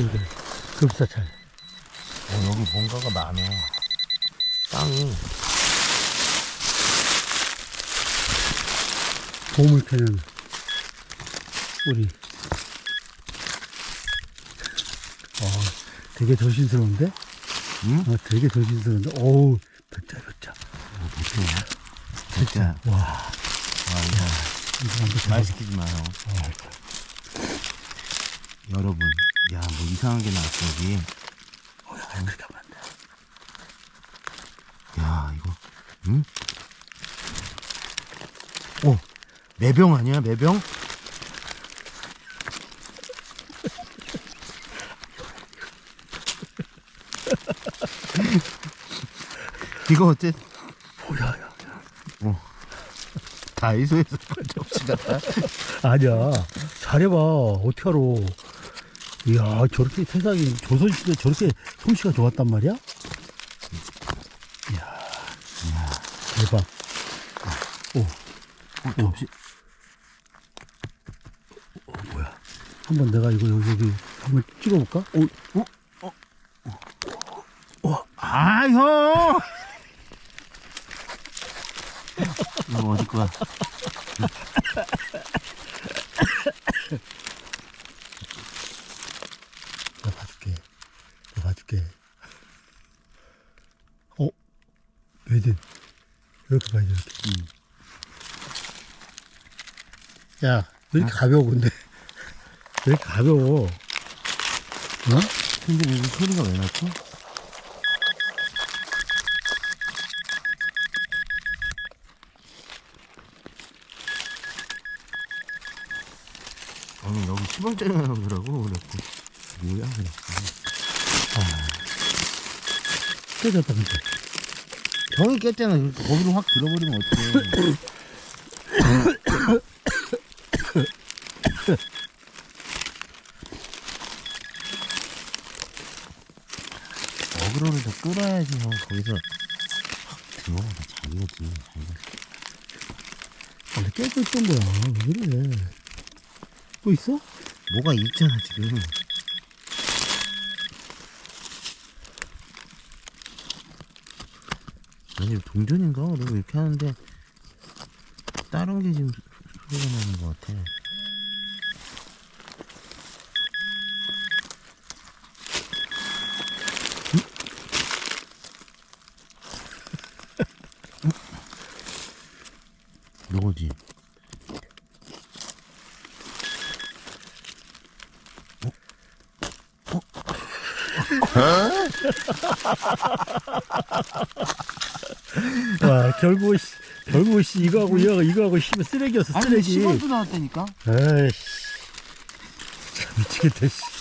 여기 급사찰. 어, 여기 뭔가가 많아. 땅이. 봄을 캐는 우리. 어, 되게 조심스러운데? 응? 어, 되게 조심스러운데? 어우, 볕자, 볕자. 대표야. 진짜. 와, 와, 이거 말. 시키지 마요. 어, 여러분, 야, 뭐 이상한 게 나왔어, 여기. 어, 야, 그렇게 하면 안 돼. 야, 이거. 응? 오, 매병 아니야, 매병? 이거 어째 오, 야, 야. 다이소에서 판 접시 같다. 아니야. 잘해봐. 어떻게 알아. 이야, 저렇게 세상이, 조선시대 저렇게 솜씨가 좋았단 말이야? 이야, 대박. 오, 어, 접시. 어, 뭐야. 한번 내가 이거 여기, 여기 한번 찍어볼까? 오, 어? 아, 형! 이거 어디 거야? 내가 봐줄게. 내가 봐줄게. 어? 왜든 이렇게 봐야 돼, 이렇게. 야, 왜 이렇게 가벼워, 근데? 왜 이렇게 가벼워? 어? 근데 여기 소리가 왜 났지? 아니 여기 10원짜리 나오더라고 그래갖고 뭐야 그랬어 깨졌다, 근데. 형이 깼잖아 그러니까 거기로 확 들어버리면 어떡해 어그로를 더 끌어야지 형 거기서 확 들어오다 자기야지 자기가 원래 깨졌던 거야. 왜 그래? 또 있어? 뭐가 있잖아 지금 아니 동전인가? 그리고 이렇게 하는데 다른 게 지금 소리가 나는 것 같아. 너지 와, 결국, 씨, 결국, 씨, 이거하고, 이거하고, 이거하고, 씨, 쓰레기였어, 쓰레기. 나왔다니까 에이씨. 참 미치겠다, 씨.